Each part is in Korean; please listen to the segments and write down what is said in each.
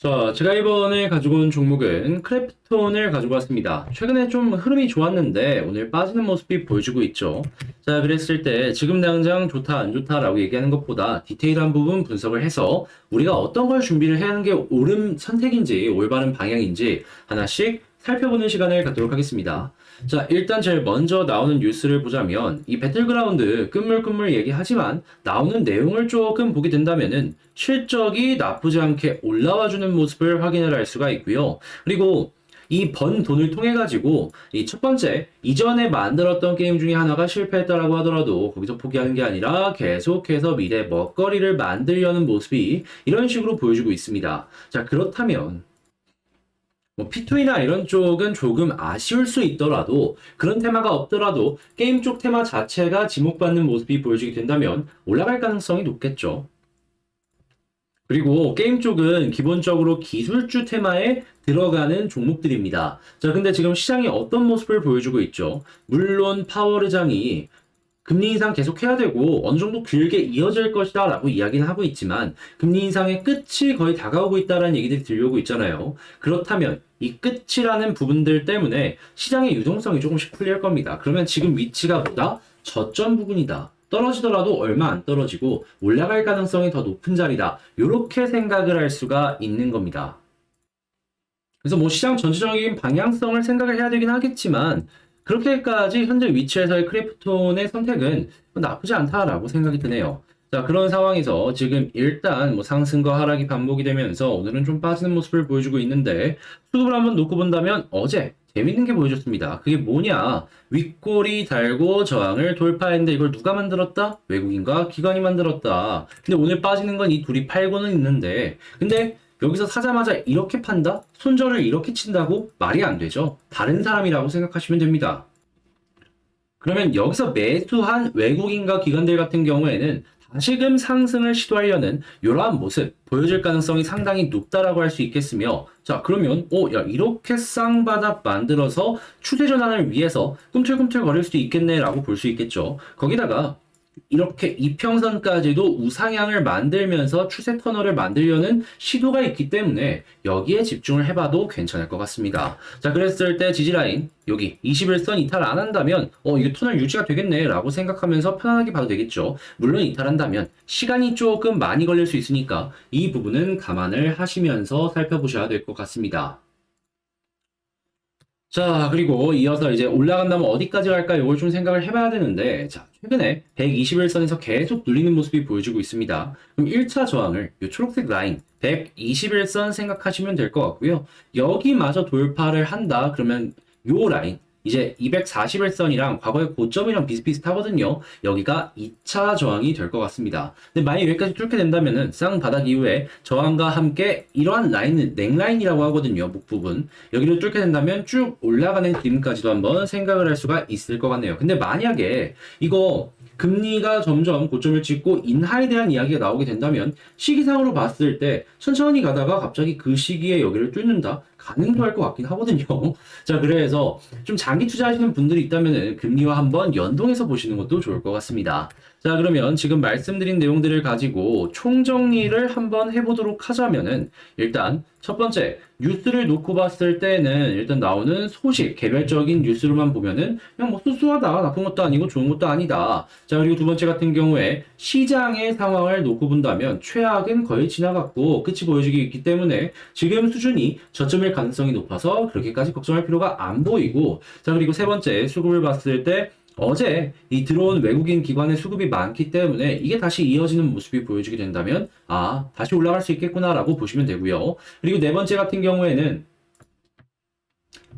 자, 제가 이번에 가지고 온 종목은 크래프톤을 가지고 왔습니다. 최근에 좀 흐름이 좋았는데 오늘 빠지는 모습이 보여주고 있죠. 자, 그랬을 때 지금 당장 좋다, 안 좋다라고 얘기하는 것보다 디테일한 부분 분석을 해서 우리가 어떤 걸 준비를 해야 하는 게 옳은 선택인지 올바른 방향인지 하나씩 살펴보는 시간을 갖도록 하겠습니다. 자, 일단 제일 먼저 나오는 뉴스를 보자면 이 배틀그라운드 끝물끝물 얘기하지만 나오는 내용을 조금 보게 된다면은 실적이 나쁘지 않게 올라와 주는 모습을 확인을 할 수가 있고요. 그리고 이 번 돈을 통해 가지고 이 첫 번째 이전에 만들었던 게임 중에 하나가 실패했다라고 하더라도 거기서 포기하는 게 아니라 계속해서 미래 먹거리를 만들려는 모습이 이런 식으로 보여주고 있습니다. 자, 그렇다면 뭐 P2E나 이런 쪽은 조금 아쉬울 수 있더라도 그런 테마가 없더라도 게임 쪽 테마 자체가 지목받는 모습이 보여지게 된다면 올라갈 가능성이 높겠죠. 그리고 게임 쪽은 기본적으로 기술주 테마에 들어가는 종목들입니다. 자, 근데 지금 시장이 어떤 모습을 보여주고 있죠? 물론 파워르장이 금리 인상 계속해야 되고 어느 정도 길게 이어질 것이다 라고 이야기는 하고 있지만 금리 인상의 끝이 거의 다가오고 있다라는 얘기들이 들려오고 있잖아요. 그렇다면 이 끝이라는 부분들 때문에 시장의 유동성이 조금씩 풀릴 겁니다. 그러면 지금 위치가 보다 저점 부분이다. 떨어지더라도 얼마 안 떨어지고 올라갈 가능성이 더 높은 자리다. 이렇게 생각을 할 수가 있는 겁니다. 그래서 뭐 시장 전체적인 방향성을 생각을 해야 되긴 하겠지만 그렇게까지 현재 위치에서의 크래프톤의 선택은 나쁘지 않다라고 생각이 드네요. 자, 그런 상황에서 지금 일단 뭐 상승과 하락이 반복이 되면서 오늘은 좀 빠지는 모습을 보여주고 있는데 수급을 한번 놓고 본다면 어제 재밌는 게 보여줬습니다. 그게 뭐냐? 윗골이 달고 저항을 돌파했는데 이걸 누가 만들었다? 외국인과 기관이 만들었다. 근데 오늘 빠지는 건 이 둘이 팔고는 있는데 근데 여기서 사자마자 이렇게 판다? 손절을 이렇게 친다고? 말이 안 되죠. 다른 사람이라고 생각하시면 됩니다. 그러면 여기서 매수한 외국인과 기관들 같은 경우에는 다시금 상승을 시도하려는 이러한 모습 보여줄 가능성이 상당히 높다라고 할 수 있겠으며 자 그러면 오야 이렇게 쌍바닥 만들어서 추세 전환을 위해서 꿈틀꿈틀 거릴 수도 있겠네라고 볼 수 있겠죠 거기다가 이렇게 이평선까지도 우상향을 만들면서 추세 터널을 만들려는 시도가 있기 때문에 여기에 집중을 해봐도 괜찮을 것 같습니다. 자, 그랬을 때 지지라인 여기 21선 이탈 안 한다면 어 이게 터널 유지가 되겠네 라고 생각하면서 편안하게 봐도 되겠죠. 물론 이탈한다면 시간이 조금 많이 걸릴 수 있으니까 이 부분은 감안을 하시면서 살펴보셔야 될 것 같습니다. 자, 그리고 이어서 이제 올라간다면 어디까지 갈까 이걸 좀 생각을 해봐야 되는데, 자, 최근에 121선에서 계속 눌리는 모습이 보여주고 있습니다. 그럼 1차 저항을 이 초록색 라인 121선 생각하시면 될 것 같고요. 여기마저 돌파를 한다 그러면 요 라인 이제 241선이랑 과거의 고점이랑 비슷비슷하거든요. 여기가 2차 저항이 될 것 같습니다. 근데 만약 여기까지 뚫게 된다면은 쌍바닥 이후에 저항과 함께 이러한 라인은 넥라인이라고 하거든요. 목 부분. 여기를 뚫게 된다면 쭉 올라가는 그림까지도 한번 생각을 할 수가 있을 것 같네요. 근데 만약에 이거 금리가 점점 고점을 찍고 인하에 대한 이야기가 나오게 된다면 시기상으로 봤을 때 천천히 가다가 갑자기 그 시기에 여기를 뚫는다? 가능도 할것 같긴 하거든요. 자, 그래서 좀 장기 투자하시는 분들이 있다면 금리와 한번 연동해서 보시는 것도 좋을 것 같습니다. 자, 그러면 지금 말씀드린 내용들을 가지고 총정리를 한번 해보도록 하자면은 일단 첫 번째 뉴스를 놓고 봤을 때는 일단 나오는 소식 개별적인 뉴스로만 보면은 그냥 뭐 수수하다 나쁜 것도 아니고 좋은 것도 아니다. 자, 그리고 두 번째 같은 경우에 시장의 상황을 놓고 본다면 최악은 거의 지나갔고 끝이 보여지기 있기 때문에 지금 수준이 저점 일 가능성이 높아서 그렇게까지 걱정할 필요가 안 보이고 자, 그리고 세 번째 수급을 봤을 때 어제 이 들어온 외국인 기관의 수급이 많기 때문에 이게 다시 이어지는 모습이 보여지게 된다면 아 다시 올라갈 수 있겠구나라고 보시면 되고요. 그리고 네 번째 같은 경우에는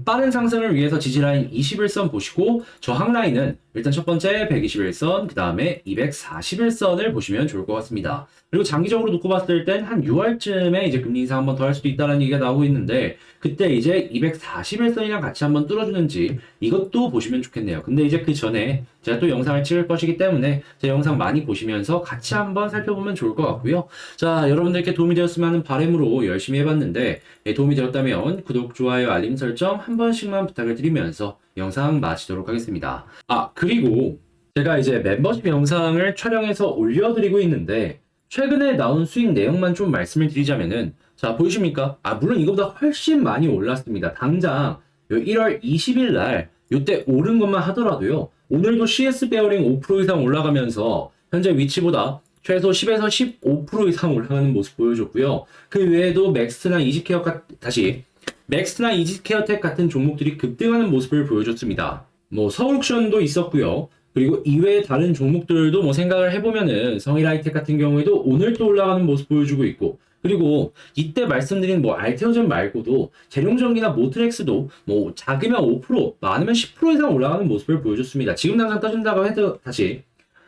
빠른 상승을 위해서 지지라인 21선 보시고 저항 라인은 일단 첫 번째 121선, 그 다음에 241선을 보시면 좋을 것 같습니다. 그리고 장기적으로 놓고 봤을 땐 한 6월쯤에 이제 금리 인상 한번 더 할 수도 있다는 얘기가 나오고 있는데 그때 이제 241선이랑 같이 한번 뚫어주는지 이것도 보시면 좋겠네요. 근데 이제 그 전에 제가 또 영상을 찍을 것이기 때문에 제 영상 많이 보시면서 같이 한번 살펴보면 좋을 것 같고요. 자, 여러분들께 도움이 되었으면 하는 바람으로 열심히 해봤는데 예, 도움이 되었다면 구독, 좋아요, 알림 설정 한 번씩만 부탁을 드리면서 영상 마치도록 하겠습니다. 아, 그리고 제가 이제 멤버십 영상을 촬영해서 올려드리고 있는데 최근에 나온 수익 내용만 좀 말씀을 드리자면은 자, 보이십니까? 아, 물론 이거보다 훨씬 많이 올랐습니다. 당장 요 1월 20일 날 요때 오른 것만 하더라도요. 오늘도 CS 베어링 5% 이상 올라가면서 현재 위치보다 최소 10에서 15% 이상 올라가는 모습 보여줬고요. 그 외에도 맥스나 이지케어 같 다시 맥스나 이지케어텍 같은 종목들이 급등하는 모습을 보여줬습니다. 뭐 서울옵션도 있었고요. 그리고 이외의 다른 종목들도 뭐 생각을 해보면은 성일하이텍 같은 경우에도 오늘 또 올라가는 모습 보여주고 있고 그리고 이때 말씀드린 뭐 알테오젠 말고도 재룡전기나 모트렉스도 뭐 작으면 5% 많으면 10% 이상 올라가는 모습을 보여줬습니다. 지금 당장 떠진다고 해도 다시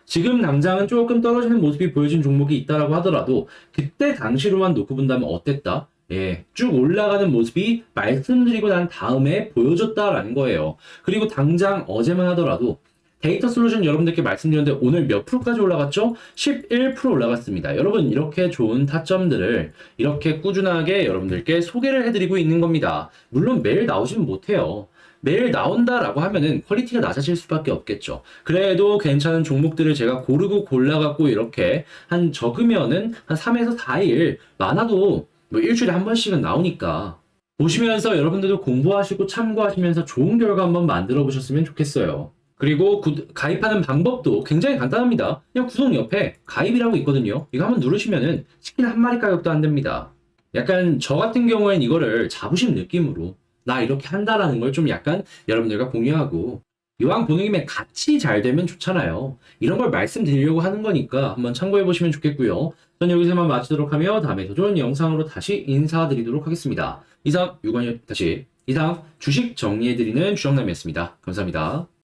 지금 당장은 조금 떨어지는 모습이 보여진 종목이 있다라고 하더라도 그때 당시로만 놓고 본다면 어땠다? 예, 쭉 올라가는 모습이 말씀드리고 난 다음에 보여줬다라는 거예요. 그리고 당장 어제만 하더라도 데이터 솔루션 여러분들께 말씀드렸는데 오늘 몇 프로까지 올라갔죠? 11% 올라갔습니다. 여러분 이렇게 좋은 타점들을 이렇게 꾸준하게 여러분들께 소개를 해드리고 있는 겁니다. 물론 매일 나오지는 못해요. 매일 나온다라고 하면은 퀄리티가 낮아질 수밖에 없겠죠. 그래도 괜찮은 종목들을 제가 고르고 골라갖고 이렇게 한 적으면은 한 3에서 4일 많아도 뭐 일주일에 한 번씩은 나오니까 보시면서 여러분들도 공부하시고 참고하시면서 좋은 결과 한번 만들어 보셨으면 좋겠어요. 그리고 구- 가입하는 방법도 굉장히 간단합니다. 그냥 구독 옆에 가입이라고 있거든요. 이거 한번 누르시면은 치킨 한 마리 가격도 안 됩니다. 약간 저 같은 경우엔 이거를 자부심 느낌으로 나 이렇게 한다라는 걸 좀 약간 여러분들과 공유하고 이왕 보는 김에 같이 잘 되면 좋잖아요. 이런 걸 말씀드리려고 하는 거니까 한번 참고해 보시면 좋겠고요. 전 여기서만 마치도록 하며 다음에 더 좋은 영상으로 다시 인사드리도록 하겠습니다. 이상 유관이 다시 이상 주식 정리해드리는 주정남이었습니다. 감사합니다.